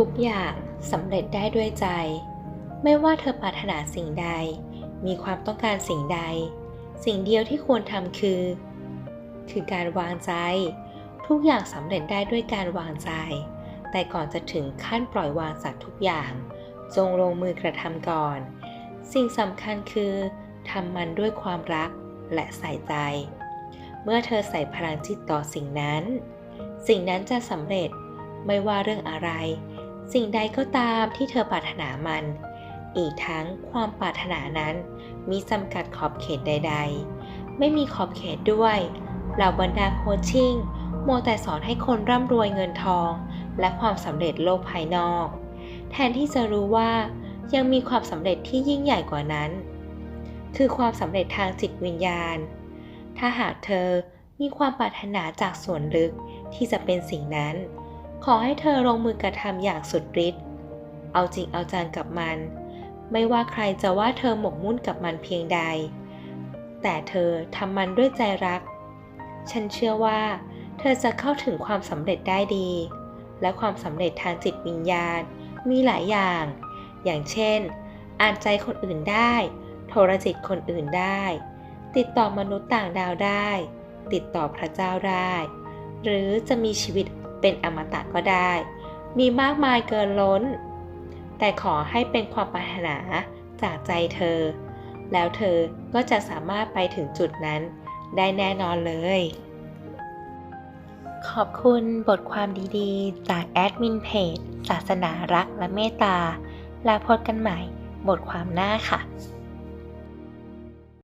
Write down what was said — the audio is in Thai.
ทุกอย่างสำเร็จได้ด้วยใจ ไม่ว่าเธอปรารถนาสิ่งใด มีความต้องการสิ่งใด สิ่งเดียวที่ควรทำคือ คือการวางใจ ทุกอย่างสำเร็จได้ด้วยการวางใจ แต่ก่อนจะถึงขั้นปล่อยวางจากทุกอย่าง จงลงมือกระทำก่อน สิ่งสำคัญคือทำมันด้วยความรักและใส่ใจ เมื่อเธอใส่พลังจิตต่อสิ่งนั้น สิ่งนั้นจะสำเร็จไม่ว่าเรื่องอะไร สิ่งใดก็ตามที่เธอปรารถนามัน อีกทั้งความปรารถนานั้นมีจำกัดขอบเขตใด ๆ ไม่มีขอบเขตด้วยเหล่าบรรดาโคชชิ่งโมวแต่สอนให้คนร่ำรวยเงินทอง และความสำเร็จโลกภายนอก แทนที่จะรู้ว่ายังมีความสำเร็จที่ยิ่งใหญ่กว่านั้น คือความสำเร็จทางจิตวิญญาณ ถ้าหากเธอมีความปรารถนาจากส่วนลึกที่จะเป็นสิ่งนั้น ขอให้เธอลงมือกระทำอย่างสุดฤทธิ์ เอาจริงเอาจังกับมัน ไม่ว่าใครจะว่าเธอหมกมุ่นกับมันเพียงใด แต่เธอทำมันด้วยใจรัก ฉันเชื่อว่า เธอจะเข้าถึงความสำเร็จได้ดี และความสำเร็จทางจิตวิญญาณมีหลายอย่าง อย่างเช่น อ่านใจคนอื่นได้ โทรจิตคนอื่นได้ ติดต่อมนุษย์ต่างดาวได้ ติดต่อพระเจ้าได้ หรือจะมีชีวิต เป็นอมตะก็ได้ มีมากมายเกินล้น แต่ขอให้เป็นความปรารถนาจากใจเธอ แล้วเธอก็จะสามารถไปถึงจุดนั้นได้แน่นอนเลย ขอบคุณบทความดีๆ จากแอดมินเพจศาสนารักและเมตตา แล้วพบกันใหม่บทความหน้าค่ะ